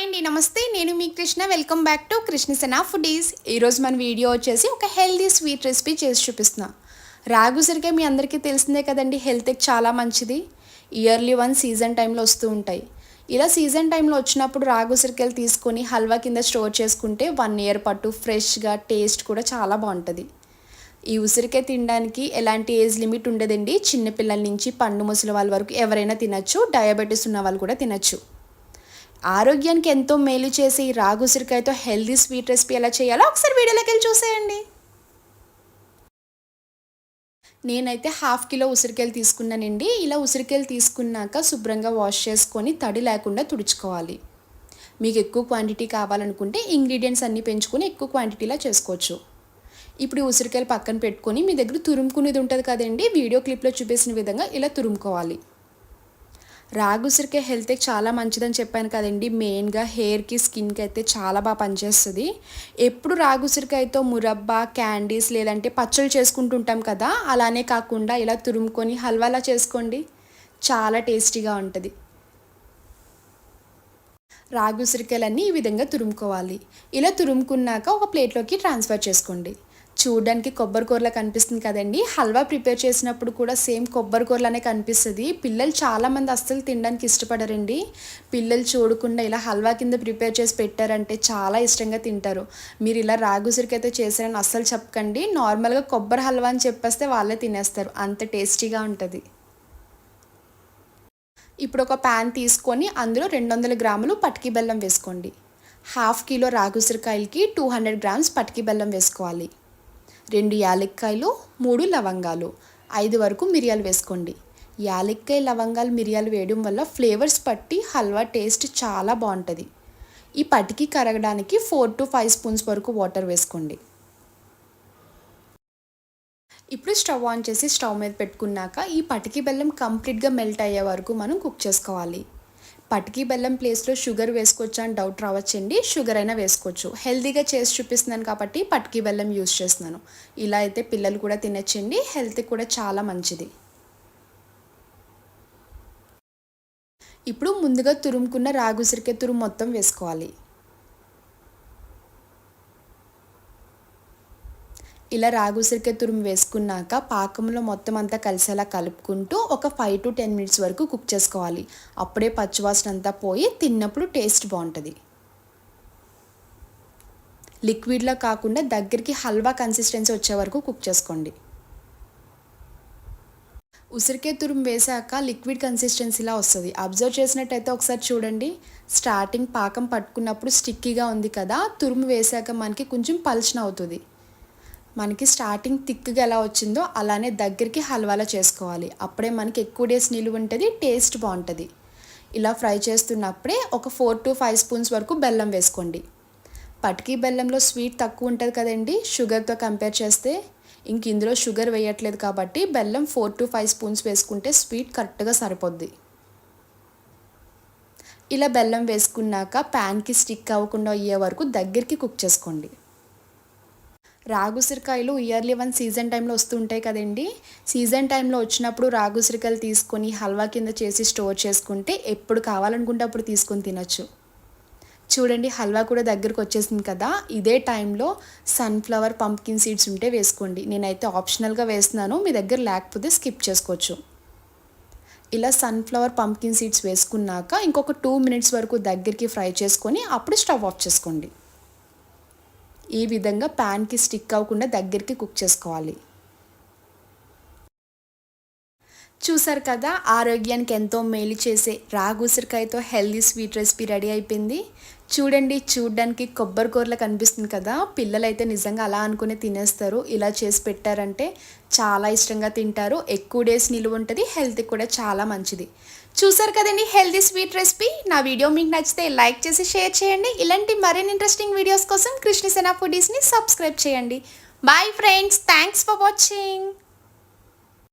Hi అండి నమస్తే. నేను మీ Krishna. Welcome back to Krishnasena foodies ఈరోజు మన వీడియో వచ్చేసి ఒక హెల్దీ స్వీట్ రెసిపీ చేసి చూపిస్తున్నా. రాగు సరిగ్గా మీ అందరికీ తెలిసిందే కదండి హెల్త్కి చాలా మంచిది. ఇయర్లీ వన్ సీజన్ టైంలో వస్తూ ఉంటాయి. ఇలా సీజన్ టైంలో వచ్చినప్పుడు రాగు సిరికలు తీసుకొని హల్వా కింద స్టోర్ చేసుకుంటే వన్ ఇయర్ పట్టు ఫ్రెష్గా టేస్ట్ కూడా చాలా బాగుంటుంది. ఈ ఉసిరికాయ తినడానికి ఎలాంటి ఏజ్ లిమిట్ ఉండదండి. చిన్నపిల్లల నుంచి పండు ముసలి వాళ్ళ వరకు ఎవరైనా తినచ్చు. డయాబెటీస్ ఉన్న వాళ్ళు కూడా తినచ్చు. ఆరోగ్యానికి ఎంతో మేలు చేసి ఈ రాగు ఉసిరికాయతో హెల్దీ స్వీట్ రెసిపీ ఎలా చేయాలో ఒకసారి వీడియోలోకి వెళ్ళి చూసేయండి. నేనైతే హాఫ్ కిలో ఉసిరికాయలు తీసుకున్నానండి. ఇలా ఉసిరికాయలు తీసుకున్నాక శుభ్రంగా వాష్ చేసుకొని తడి లేకుండా తుడుచుకోవాలి. మీకు ఎక్కువ క్వాంటిటీ కావాలనుకుంటే ఇంగ్రీడియంట్స్ అన్నీ పెంచుకొని ఎక్కువ క్వాంటిటీలా చేసుకోవచ్చు. ఇప్పుడు ఉసిరికాయలు పక్కన పెట్టుకొని మీ దగ్గర తురుముకునేది ఉంటుంది కదండి. వీడియో క్లిప్లో చూపేసిన విధంగా ఇలా తురుముకోవాలి. రాగు ఉసిరికాయ హెల్త్కి చాలా మంచిదని చెప్పాను కదండి. మెయిన్గా హెయిర్కి స్కిన్కి అయితే చాలా బాగా పనిచేస్తుంది. ఎప్పుడు రాగు సిరికాయతో మురబ్బా క్యాండీస్ లేదంటే పచ్చళ్ళు చేసుకుంటుంటాం కదా అలానే కాకుండా ఇలా తురుముకొని హల్వాలా చేసుకోండి. చాలా టేస్టీగా ఉంటుంది. రాగుసిరికాయలన్నీ ఈ విధంగా తురుముకోవాలి. ఇలా తురుముకున్నాక ఒక ప్లేట్లోకి ట్రాన్స్ఫర్ చేసుకోండి. చూడడానికి కొబ్బరి కూరలా కనిపిస్తుంది కదండి. హల్వా ప్రిపేర్ చేసినప్పుడు కూడా సేమ్ కొబ్బరి కూరలానే కనిపిస్తుంది. పిల్లలు చాలామంది అస్సలు తినడానికి ఇష్టపడరండి. పిల్లలు చూడకుండా ఇలా హల్వా కింద ప్రిపేర్ చేసి పెట్టారంటే చాలా ఇష్టంగా తింటారు. మీరు ఇలా రాగుసిరికైతే చేశారని అస్సలు చెప్పకండి. నార్మల్గా కొబ్బరి హల్వా అని చెప్పేస్తే వాళ్ళే తినేస్తారు. అంత టేస్టీగా ఉంటుంది. ఇప్పుడు ఒక ప్యాన్ తీసుకొని అందులో రెండు వందల గ్రాములు పటికి బెల్లం వేసుకోండి. హాఫ్ కిలో రాగుసిరికాయలకి టూ హండ్రెడ్ గ్రామ్స్ పటికి బెల్లం వేసుకోవాలి. రెండు యాలక్కాయలు మూడు లవంగాలు. ఐదు వరకు మిరియాలు వేసుకోండి. యాలక్కాయ లవంగాలు మిరియాలు వేయడం వల్ల ఫ్లేవర్స్ పట్టి హల్వా టేస్ట్ చాలా బాగుంటుంది. ఈ పటికి కరగడానికి ఫోర్ టు ఫైవ్ స్పూన్స్ వరకు వాటర్ వేసుకోండి. ఇప్పుడు స్టవ్ ఆన్ చేసి స్టవ్ మీద పెట్టుకున్నాక ఈ పటికి బెల్లం కంప్లీట్గా మెల్ట్ అయ్యే వరకు మనం కుక్ చేసుకోవాలి. పటికి బెల్లం ప్లేస్లో షుగర్ వేసుకోవచ్చా అని డౌట్ రావచ్చండి. షుగర్ అయినా వేసుకోవచ్చు. హెల్తీగా చేసి చూపిస్తున్నాను కాబట్టి పటికి బెల్లం యూస్ చేస్తున్నాను. ఇలా అయితే పిల్లలు కూడా తినచ్చండి. హెల్త్కి కూడా చాలా మంచిది. ఇప్పుడు ముందుగా తురుముకున్న రాగుసిరికే తురుము మొత్తం వేసుకోవాలి. ఇలా రాగుసిరికాయ తురుము వేసుకున్నాక పాకంలో మొత్తం అంతా కలిసేలా కలుపుకుంటూ ఒక ఫైవ్ టు టెన్ మినిట్స్ వరకు కుక్ చేసుకోవాలి. అప్పుడే పచ్చివాసన అంతా పోయి తిన్నప్పుడు టేస్ట్ బాగుంటుంది. లిక్విడ్లో కాకుండా దగ్గరికి హల్వా కన్సిస్టెన్సీ వచ్చే వరకు కుక్ చేసుకోండి. ఉసిరికే తురుము వేసాక లిక్విడ్ కన్సిస్టెన్సీలా వస్తుంది. అబ్జర్వ్ చేసినట్టయితే ఒకసారి చూడండి. స్టార్టింగ్ పాకం పట్టుకున్నప్పుడు స్టిక్కీగా ఉంది కదా. తురుము వేసాక మనకి కొంచెం పల్చన అవుతుంది. మనకి స్టార్టింగ్ థిక్గా ఎలా వచ్చిందో అలానే దగ్గరికి హల్వాలా చేసుకోవాలి. అప్పుడే మనకి ఎక్కువ డేస్ నిలువ ఉంటుంది టేస్ట్ బాగుంటుంది. ఇలా ఫ్రై చేస్తున్నప్పుడే ఒక ఫోర్ టు ఫైవ్ స్పూన్స్ వరకు బెల్లం వేసుకోండి. పటికీ బెల్లంలో స్వీట్ తక్కువ ఉంటుంది కదండి షుగర్తో కంపేర్ చేస్తే. ఇంక ఇందులో షుగర్ వేయట్లేదు కాబట్టి బెల్లం ఫోర్ టు ఫైవ్ స్పూన్స్ వేసుకుంటే స్వీట్ కరెక్ట్గా సరిపోద్ది. ఇలా బెల్లం వేసుకున్నాక ప్యాన్కి స్టిక్ అవ్వకుండా అయ్యే వరకు దగ్గరికి కుక్ చేసుకోండి. రాగుసిరికాయలు ఇయర్లీ వన్ సీజన్ టైంలో వస్తుంటాయి కదండి. సీజన్ టైంలో వచ్చినప్పుడు రాగుసిరికాయలు తీసుకొని హల్వా కింద చేసి స్టోర్ చేసుకుంటే ఎప్పుడు కావాలనుకుంటే అప్పుడు తీసుకొని తినొచ్చు. చూడండి హల్వా కూడా దగ్గరకు వచ్చేసింది కదా. ఇదే టైంలో సన్ఫ్లవర్ పంప్కిన్ సీడ్స్ ఉంటే వేసుకోండి. నేనైతే ఆప్షనల్గా వేస్తున్నాను. మీ దగ్గర లేకపోతే స్కిప్ చేసుకోవచ్చు. ఇలా సన్ఫ్లవర్ పంప్కిన్ సీడ్స్ వేసుకున్నాక ఇంకొక టూ మినిట్స్ వరకు దగ్గరికి ఫ్రై చేసుకొని అప్పుడు స్టవ్ ఆఫ్ చేసుకోండి. ఈ విధంగా ప్యాన్కి స్టిక్ అవ్వకుండా దగ్గరికి కుక్ చేసుకోవాలి. చూసారు కదా ఆరోగ్యానికి ఎంతో మేలు చేసే రాగుసిరికాయతో హెల్దీ స్వీట్ రెసిపీ రెడీ అయిపోయింది. చూడండి చూడడానికి కొబ్బరి కూరలు కనిపిస్తుంది కదా. పిల్లలైతే నిజంగా అలా అనుకుని తినేస్తారు. ఇలా చేసి పెట్టారంటే చాలా ఇష్టంగా తింటారు. ఎక్కువ డేస్ నిలువ ఉంటుంది హెల్త్కి కూడా చాలా మంచిది. చూసారు కదండి? హెల్దీ స్వీట్ రెసిపీ నా వీడియో మీకు నచ్చితే లైక్ చేసి షేర్ చేయండి. ఇలాంటి మరిన్ని ఇంట్రెస్టింగ్ వీడియోస్ కోసం కృష్ణసేన ఫుడీస్ని సబ్స్క్రైబ్ చేయండి. Bye friends thanks for watching